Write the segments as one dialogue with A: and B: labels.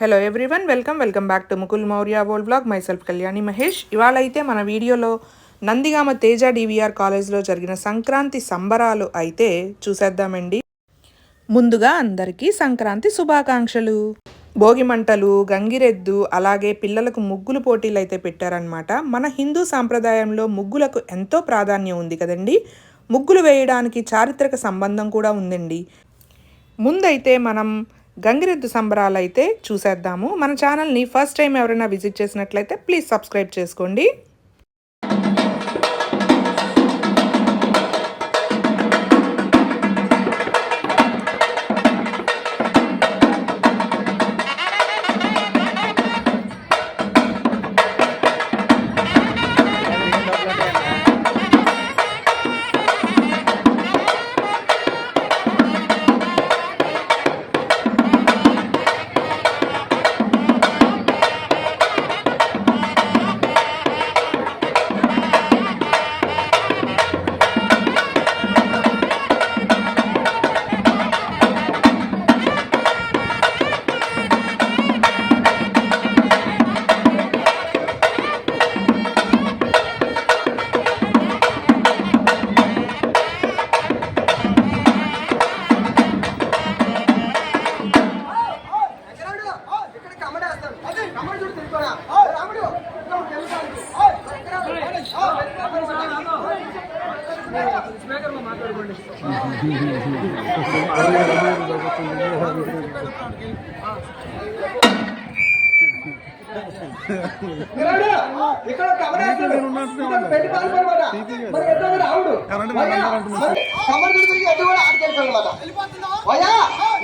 A: Hello everyone welcome welcome back to Mukul Maurya Bol blog myself Kalyani Mahesh ఇవాళ అయితే మన వీడియోలో Nandigama Teja DVR కాలేజ్లో జరిగిన సంక్రాంతి సంబరాలు అయితే చూసేద్దామండి. ముందుగా అందరికీ సంక్రాంతి శుభాకాంక్షలు. భోగి మంటలు గంగిరెద్దు అలాగే పిల్లలకు ముగ్గులు పోటీలు అయితే పెట్టారనమాట మన హిందూ సాంప్రదాయంలో ముగ్గులకు ఎంతో ప్రాధాన్యం ఉంది కదండి. ముగ్గులు వేయడానికి చారిత్రక సంబంధం కూడా ఉందండి. ముందైతే మనం గంగిరెద్దు సంబరాలు అయితే చూసేద్దాము. మన ఛానల్ని ఫస్ట్ టైం ఎవరైనా విజిట్ చేసినట్లయితే ప్లీజ్ సబ్స్క్రైబ్ చేసుకోండి.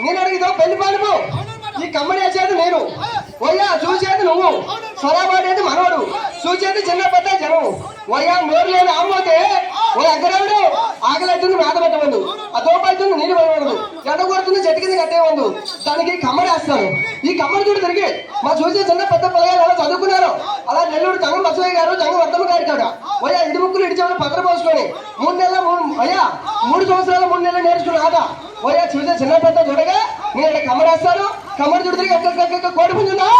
B: నేను అడిగిదో పెళ్ళి పాలుపు ఈ కమ్మడి వేసేది నేను వయ్యా చూసేది నువ్వు. సొరబాడేది మనోడు. చూసేది చిన్న పెద్ద జనం. వయ్యా నోరు లేని అమ్మోతే ఓ ఎగ్గరాడు ఆకలిస్తుంది మేత పెట్టవద్దు ఆ దోపడుతుంది నీళ్ళు పడవద్దు ఎండ కొడుతుంది చెట్టు కింద కట్టేయవద్దు దానికి కమ్మడి వేస్తారు. ఈ కమ్మడి చూడు తిరిగి మా చూసే చిన్న పెద్ద పిల్లగారు అలా చదువుకున్నారు అలా నెల్లూరు జంగం బసవయ్య గారు జంగం వర్ధమ్మ గారి కాడ. అయ్యా ఇడి ముక్కులు ఇడిచామని పత్ర పోసుకొని మూడు నెలల మూడు అయ్యా మూడు సంవత్సరాల మూడు నెలలు నేర్చుకుని ఆట. అయ్యా చూసే చిన్న పెద్ద చూడగా నేను ఇక్కడ కమ్మడేస్తాను కమ్మడి చూడు తిరిగి ఎక్కడ కోడి పుంజు ఉందా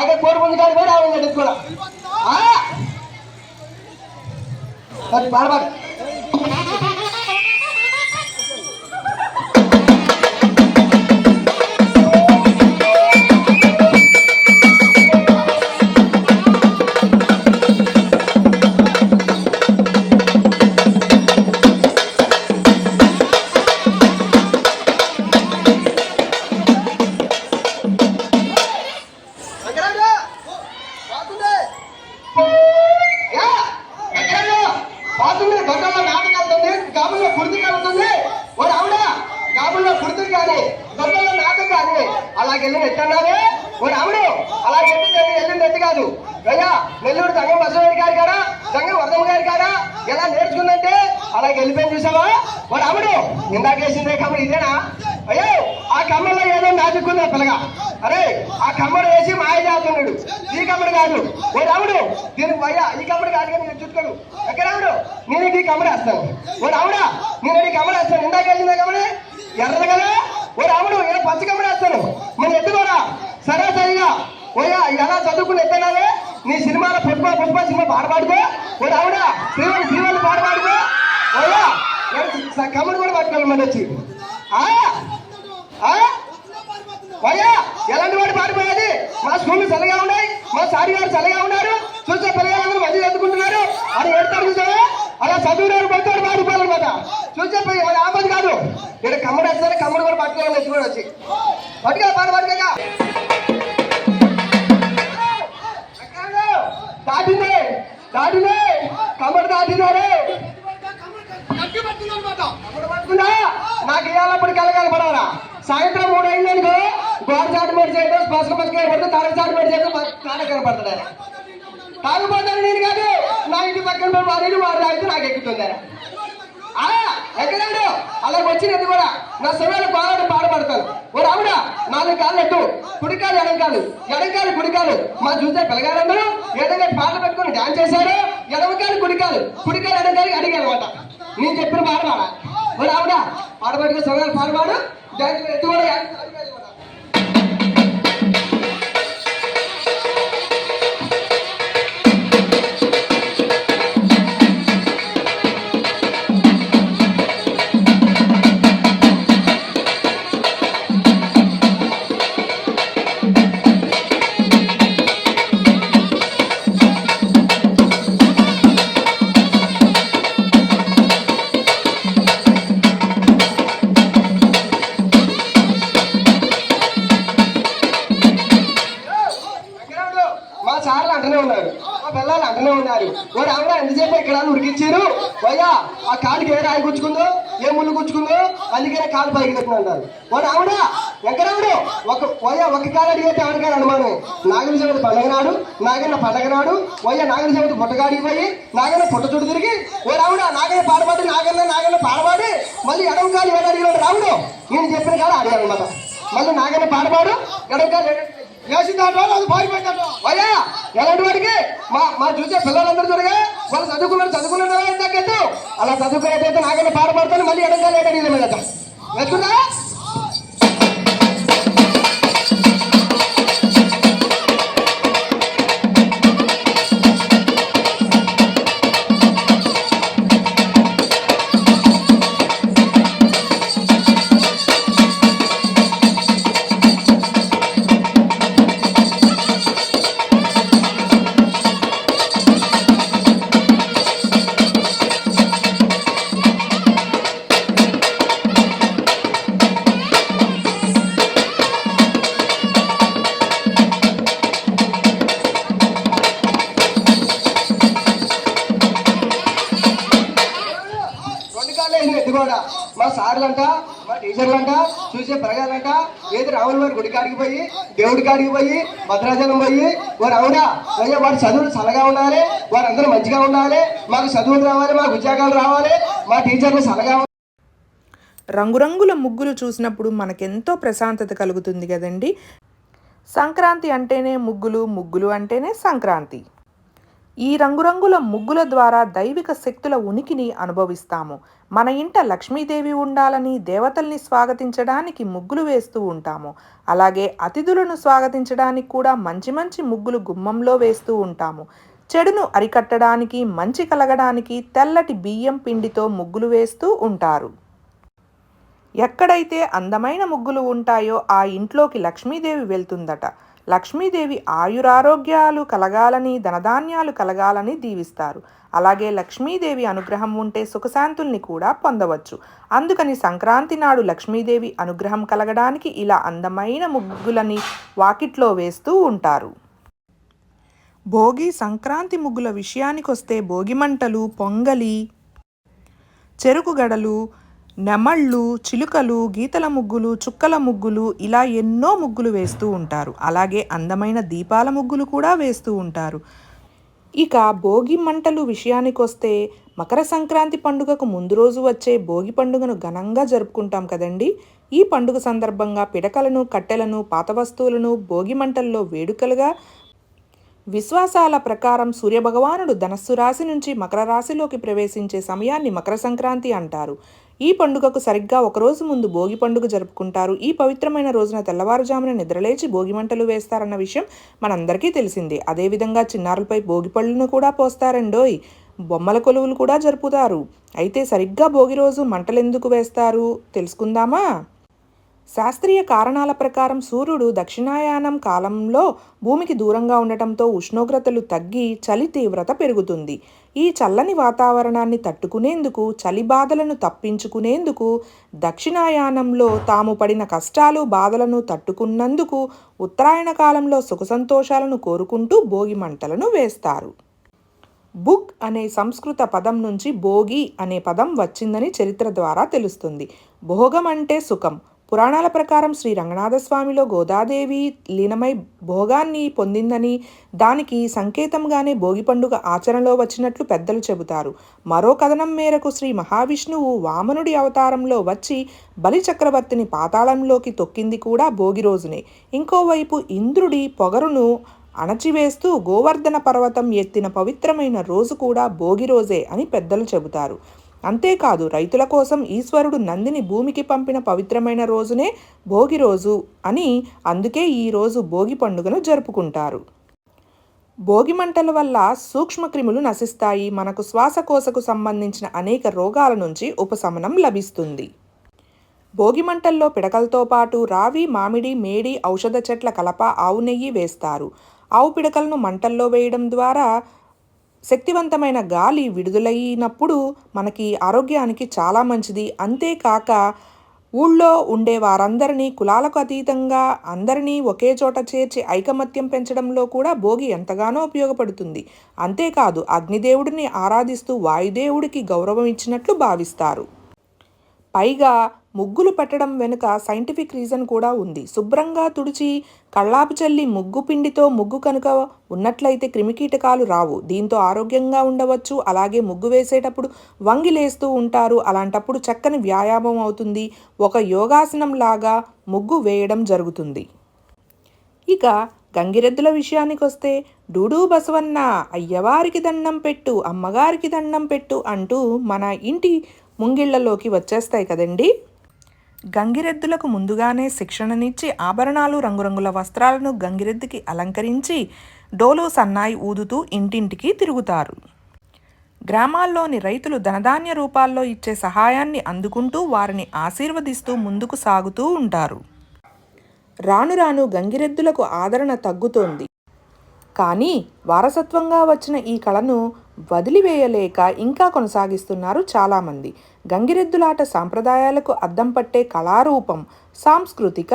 B: అక్కడ కోడి పుంజు కూడా బార్ రావాలి కూడా పాడు వెళ్ళిపోయి చూసావా? చూసావా ఓ ఇందాక ఇందాకేసిందే కమ్మడి ఇదేనా? అయ్యో ఆ కమ్మల్లో ఏదో మ్యాజిక్ ఉంది పిల్లగా. అరే ఆ కమ్మడు వేసి మాయ చేస్తున్నాడు. ఈ కమ్మడు కాదు. ఓ రాముడు దీనికి భయ్యా ఈ కమ్మడు కాదు కానీ నేను చుట్టుకోడు ఎక్కడ రాముడు? నేను ఈ కమ్మడు వేస్తాను. ఓ రాముడా నేను ఈ కమ్మడు వేస్తాను. ఇందాక వేసిందే కమ్మడి ఎర్రదు కదా? ఓ రాముడు ఏ పచ్చ కమ్మడు వేస్తాను. మన ఎత్తుకోరా. సరే సరిగా ఓయా ఎలా చదువుకుని ఎత్తనావే? నీ సినిమాలో పుష్ప పుష్ప సినిమా పాట పాడుకో. ఓ రాముడా శ్రీవాణి శ్రీవాణి పాట పాడుకో. ఓయా కూడా పట్టుకోవాలి మన వచ్చి అయ్యా! ఎలాంటి వాడు పారిపోయేది? మా స్కూల్ చల్లగా ఉన్నాయి మా సారి గారు చల్లగా ఉన్నారు చూసే పిల్లలందరూ మంచి చదువుకుంటున్నారు అది పెడతారు చూసావా? అలా చదువున్నారు పోతాడు పారిపోవాలన్నమాట చూసే పిల్ల- ఆపది కాదు. ఇక్కడ కమ్మడు వేస్తారు కమ్మడు కూడా పట్టుకోవాలి వచ్చి కూడా వచ్చి. పట్టుకో పాడు పట్టుగా దాటిందే దాటిందే కమ్మడు దాటినారు కమ్మడు నాకు ఇవ్వాలప్పుడు కలగాలి పడాలా సాయంత్రం మూడు అయింది అనుకో గోడ చాటు పెట్టి చేయడం పసుక పసుక పడితే తల చాటు పెట్టి చేయడం తాడ కనపడుతుంది తాగుపోతాను నేను కాదు నా ఇంటి పక్కన వారి వారు తాగితే నాకు ఎక్కుతుంది ఎక్కడాడు? అలా వచ్చినది కూడా. నా సమయాలు బాగా పాడపడతాను ఓ రాముడా నాలుగు కాళ్ళు ఎట్టు కుడికాలు ఎడంకాలు. ఎడంకాలు కుడికాలు. మా చూసే పిల్లగారందరూ ఎడంగా పాటలు పెట్టుకొని డాన్స్ చేశారు. ఎడమకాలు కుడికాలు. కుడికాలు ఎడంకాలు అడిగారు అనమాట నేను చెప్పిన పాడవాడా మరి ఓ పాడబడిగా సగం పాడవాడు డాన్స్ ఎత్తు కూడా ఆ కాలుకి ఏ రాయి గుచ్చుకుందో ఏ ముళ్ళు గుచ్చుకుందో అందుకనే కాలు పైకి పెట్టిన అంటారు. వాడు ఆవిడా ఎక్కడావిడు ఒక పోయా ఒక కాలు అడిగితే ఆవిడకాడు అనుమానం నాగల చవితి పండగ నాడు నాగన్న పండగ నాడు పోయా నాగల చవితి పుట్టగాడికి పోయి నాగన్న పుట్ట చుట్టూ తిరిగి ఓ రావుడా నాగన్న పాడబాడి నాగన్న నాగన్న పాడబాడి మళ్ళీ ఎడవ కాలు ఏడు అడిగినాడు? రావుడు. నేను చెప్పిన కాదు అడిగాను అనమాట మళ్ళీ నాగన్న పాడబాడు ఎడవ కాలు ఏడు వేసిందాటో అది అయ్యా ఎలాంటి వాడికి? మా మా చూసే పిల్లలందరూ చూడగా వాళ్ళు చదువుకున్నారు చదువుకున్నారు అలా చదువుకునేటైతే నాగన్న పాడబడతాను మళ్ళీ ఎడంగా కాలు ఏడు అడిగింది మీద. వేసుకుంటా టీచర్లంట చూసే ప్రజలంట ఏది రాముల వారి గుడి కాడికి పోయి దేవుడి కాడికి పోయి భద్రాచలం పోయి వారు అవునా? అయ్యా వారి చదువులు చల్లగా ఉండాలి వారందరూ మంచిగా ఉండాలి మాకు చదువులు రావాలి మాకు ఉద్యోగాలు రావాలి మా టీచర్లు చల్లగా
A: రంగురంగుల ముగ్గులు చూసినప్పుడు మనకెంతో ప్రశాంతత కలుగుతుంది కదండి. సంక్రాంతి అంటేనే ముగ్గులు ముగ్గులు అంటేనే సంక్రాంతి. ఈ రంగురంగుల ముగ్గుల ద్వారా దైవిక శక్తుల ఉనికిని అనుభవిస్తాము. మన ఇంట లక్ష్మీదేవి ఉండాలని దేవతల్ని స్వాగతించడానికి ముగ్గులు వేస్తూ ఉంటాము. అలాగే అతిథులను స్వాగతించడానికి కూడా మంచి మంచి ముగ్గులు గుమ్మంలో వేస్తూ ఉంటాము. చెడును అరికట్టడానికి మంచి కలగడానికి తెల్లటి బియ్యం పిండితో ముగ్గులు వేస్తూ ఉంటారు. ఎక్కడైతే అందమైన ముగ్గులు ఉంటాయో ఆ ఇంట్లోకి లక్ష్మీదేవి వెళ్తుందట. లక్ష్మీదేవి ఆయురారోగ్యాలు కలగాలని ధనధాన్యాలు కలగాలని దీవిస్తారు. అలాగే లక్ష్మీదేవి అనుగ్రహం ఉంటే సుఖశాంతుల్ని కూడా పొందవచ్చు. అందుకని సంక్రాంతి నాడు లక్ష్మీదేవి అనుగ్రహం కలగడానికి ఇలా అందమైన ముగ్గులని వాకిట్లో వేస్తూ ఉంటారు. భోగి సంక్రాంతి ముగ్గుల విషయానికొస్తే భోగి మంటలు పొంగలి చెరుకు గడలు నెమళ్ళు చిలుకలు గీతల ముగ్గులు చుక్కల ముగ్గులు ఇలా ఎన్నో ముగ్గులు వేస్తూ ఉంటారు. అలాగే అందమైన దీపాల ముగ్గులు కూడా వేస్తూ ఉంటారు. ఇక భోగి మంటలు విషయానికొస్తే మకర సంక్రాంతి పండుగకు ముందు రోజు వచ్చే భోగి పండుగను ఘనంగా జరుపుకుంటాం కదండి. ఈ పండుగ సందర్భంగా పిడకలను కట్టెలను పాత వస్తువులను భోగి మంటల్లో వేడుకలుగా విశ్వాసాల ప్రకారం సూర్యభగవానుడు ధనస్సు రాశి నుంచి మకర రాశిలోకి ప్రవేశించే సమయాన్ని మకర సంక్రాంతి అంటారు. ఈ పండుగకు సరిగ్గా ఒకరోజు ముందు భోగి పండుగ జరుపుకుంటారు. ఈ పవిత్రమైన రోజున తెల్లవారుజామున నిద్రలేచి భోగి మంటలు వేస్తారన్న విషయం మనందరికీ తెలిసిందే. అదేవిధంగా చిన్నారులపై భోగి పళ్ళును కూడా పోస్తారండోయ్. బొమ్మల కొలువులు కూడా జరుపుతారు. అయితే సరిగ్గా భోగి రోజు మంటలెందుకు వేస్తారు? తెలుసుకుందామా? శాస్త్రీయ కారణాల ప్రకారం సూర్యుడు దక్షిణాయానం కాలంలో భూమికి దూరంగా ఉండటంతో ఉష్ణోగ్రతలు తగ్గి చలి తీవ్రత పెరుగుతుంది. ఈ చల్లని వాతావరణాన్ని తట్టుకునేందుకు చలి బాధలను తప్పించుకునేందుకు దక్షిణాయానంలో తాము పడిన కష్టాలు బాధలను తట్టుకున్నందుకు ఉత్తరాయణ కాలంలో సుఖ సంతోషాలను కోరుకుంటూ భోగి మంటలను వేస్తారు. బుక్ అనే సంస్కృత పదం నుంచి భోగి అనే పదం వచ్చిందని చరిత్ర ద్వారా తెలుస్తుంది. భోగం అంటే సుఖం. పురాణాల ప్రకారం శ్రీ రంగనాథస్వామిలో గోదాదేవి లీనమై భోగాన్ని పొందిందని దానికి సంకేతంగానే భోగి పండుగ ఆచరణలో వచ్చినట్లు పెద్దలు చెబుతారు. మరో కథనం మేరకు శ్రీ మహావిష్ణువు వామనుడి అవతారంలో వచ్చి బలి చక్రవర్తిని పాతాళంలోకి తొక్కింది కూడా భోగి రోజునే. ఇంకోవైపు ఇంద్రుడి పొగరును అణచివేస్తూ గోవర్ధన పర్వతం ఎత్తిన పవిత్రమైన రోజు కూడా భోగి రోజే అని పెద్దలు చెబుతారు. అంతేకాదు రైతుల కోసం ఈశ్వరుడు నందిని భూమికి పంపిన పవిత్రమైన రోజునే భోగి రోజు అని అందుకే ఈ రోజు భోగి పండుగను జరుపుకుంటారు. భోగి మంటల వల్ల సూక్ష్మక్రిములు నశిస్తాయి. మనకు శ్వాసకోశకు సంబంధించిన అనేక రోగాల నుంచి ఉపశమనం లభిస్తుంది. భోగి మంటల్లో పిడకలతో పాటు రావి మామిడి మేడి ఔషధ చెట్ల కలప ఆవు నెయ్యి వేస్తారు. ఆవు పిడకలను మంటల్లో వేయడం ద్వారా శక్తివంతమైన గాలి విడుదలైనప్పుడు మనకి ఆరోగ్యానికి చాలా మంచిది. అంతేకాక ఊళ్ళో ఉండే వారందరినీ కులాలకు అతీతంగా అందరినీ ఒకే చోట చేర్చి ఐకమత్యం పెంచడంలో కూడా భోగి ఎంతగానో ఉపయోగపడుతుంది. అంతేకాదు అగ్నిదేవుడిని ఆరాధిస్తూ వాయుదేవుడికి గౌరవం ఇచ్చినట్లు భావిస్తారు. పైగా ముగ్గులు పెట్టడం వెనుక సైంటిఫిక్ రీజన్ కూడా ఉంది. శుభ్రంగా తుడిచి కళ్ళాపు చల్లి ముగ్గు పిండితో ముగ్గు కనుక ఉన్నట్లయితే క్రిమికీటకాలు రావు. దీంతో ఆరోగ్యంగా ఉండవచ్చు. అలాగే ముగ్గు వేసేటప్పుడు వంగిలేస్తూ ఉంటారు. అలాంటప్పుడు చక్కని వ్యాయామం అవుతుంది. ఒక యోగాసనం లాగా ముగ్గు వేయడం జరుగుతుంది. ఇక గంగిరెద్దుల విషయానికొస్తే డూడు బసవన్న అయ్యవారికి దండం పెట్టు అమ్మగారికి దండం పెట్టు అంటూ మన ఇంటి ముంగిళ్ళలోకి వచ్చేస్తాయి కదండీ? గంగిరెద్దులకు ముందుగానే శిక్షణనిచ్చి ఆభరణాలు రంగురంగుల వస్త్రాలను గంగిరెద్దుకి అలంకరించి డోలు సన్నాయి ఊదుతూ ఇంటింటికి తిరుగుతారు. గ్రామాల్లోని రైతులు ధనధాన్య రూపాల్లో ఇచ్చే సహాయాన్ని అందుకుంటూ వారిని ఆశీర్వదిస్తూ ముందుకు సాగుతూ ఉంటారు. రాను రాను గంగిరెద్దులకు ఆదరణ తగ్గుతోంది. కానీ వారసత్వంగా వచ్చిన ఈ కళను వదిలివేయలేక ఇంకా కొనసాగిస్తున్నారు చాలామంది. గంగిరెద్దులాట సాంప్రదాయాలకు అద్దం పట్టే కళారూపం సాంస్కృతిక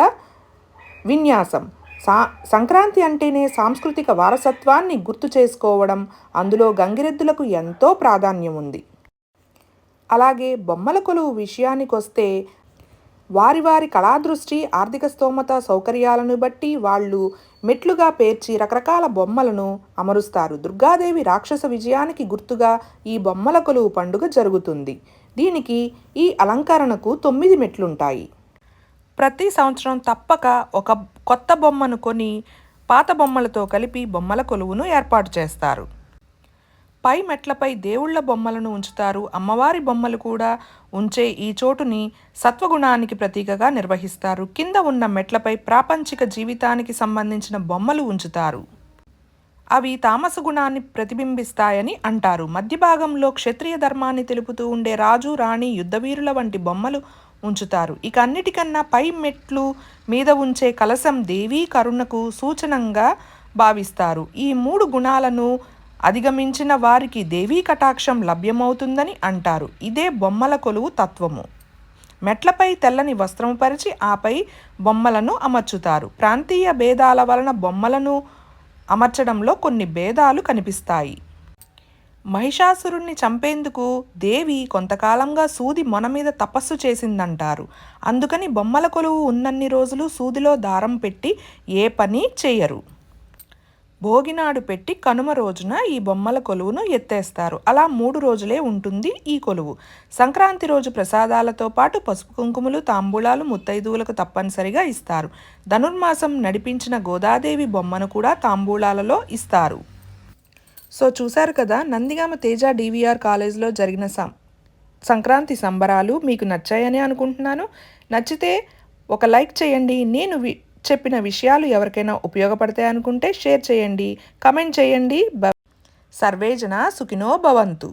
A: విన్యాసం. సా సంక్రాంతి అంటేనే సాంస్కృతిక వారసత్వాన్ని గుర్తు చేసుకోవడం అందులో గంగిరెద్దులకు ఎంతో ప్రాధాన్యం ఉంది. అలాగే బొమ్మల కొలువు విషయానికొస్తే వారి వారి కళాదృష్టి ఆర్థిక స్తోమత సౌకర్యాలను బట్టి వాళ్ళు మెట్లుగా పేర్చి రకరకాల బొమ్మలను అమరుస్తారు. దుర్గాదేవి రాక్షస విజయానికి గుర్తుగా ఈ బొమ్మల కొలువు పండుగ జరుగుతుంది. దీనికి ఈ అలంకరణకు తొమ్మిది మెట్లుంటాయి. ప్రతి సంవత్సరం తప్పక ఒక కొత్త బొమ్మను కొని పాత బొమ్మలతో కలిపి బొమ్మల కొలువును ఏర్పాటు చేస్తారు. పై మెట్లపై దేవుళ్ళ బొమ్మలను ఉంచుతారు. అమ్మవారి బొమ్మలు కూడా ఉంచే ఈ చోటుని సత్వగుణానికి ప్రతీకగా నిర్వహిస్తారు. కింద ఉన్న మెట్లపై ప్రాపంచిక జీవితానికి సంబంధించిన బొమ్మలు ఉంచుతారు. అవి తామస గుణాన్ని ప్రతిబింబిస్తాయని అంటారు. మధ్య భాగంలో క్షత్రియ ధర్మాన్ని తెలుపుతూ ఉండే రాజు రాణి యుద్ధవీరుల వంటి బొమ్మలు ఉంచుతారు. ఇక అన్నిటికన్నా పై మెట్లు మీద ఉంచే కలశం దేవీ కరుణకు సూచనంగా భావిస్తారు. ఈ మూడు గుణాలను అధిగమించిన వారికి దేవీ కటాక్షం లభ్యమవుతుందని అంటారు. ఇదే బొమ్మల కొలువు తత్వము. మెట్లపై తెల్లని వస్త్రము పరిచి ఆపై బొమ్మలను అమర్చుతారు. ప్రాంతీయ భేదాల వలన బొమ్మలను అమర్చడంలో కొన్ని భేదాలు కనిపిస్తాయి. మహిషాసురుణ్ణి చంపేందుకు దేవి కొంతకాలంగా సూది మొన మీద తపస్సు చేసిందంటారు. అందుకని బొమ్మల కొలువు ఉన్నన్ని రోజులు సూదిలో దారం పెట్టి ఏ పని చేయరు. భోగినాడు పెట్టి కనుమ రోజున ఈ బొమ్మల కొలువును ఎత్తేస్తారు. అలా మూడు రోజులే ఉంటుంది ఈ కొలువు. సంక్రాంతి రోజు ప్రసాదాలతో పాటు పసుపు కుంకుమలు తాంబూలాలు ముత్తైదువులకు తప్పనిసరిగా ఇస్తారు. ధనుర్మాసం నడిపించిన గోదాదేవి బొమ్మను కూడా తాంబూలాలలో ఇస్తారు. సో చూశారు కదా నందిగామ తేజ డివిఆర్ కాలేజ్లో జరిగిన సం సంక్రాంతి సంబరాలు మీకు నచ్చాయని అనుకుంటున్నాను. నచ్చితే ఒక లైక్ చేయండి. నేను వి చెప్పిన విషయాలు ఎవరికైనా ఉపయోగపడతాయి అనుకుంటే షేర్ చేయండి కమెంట్ చేయండి. బ సర్వేజన సుఖినో భవంతు.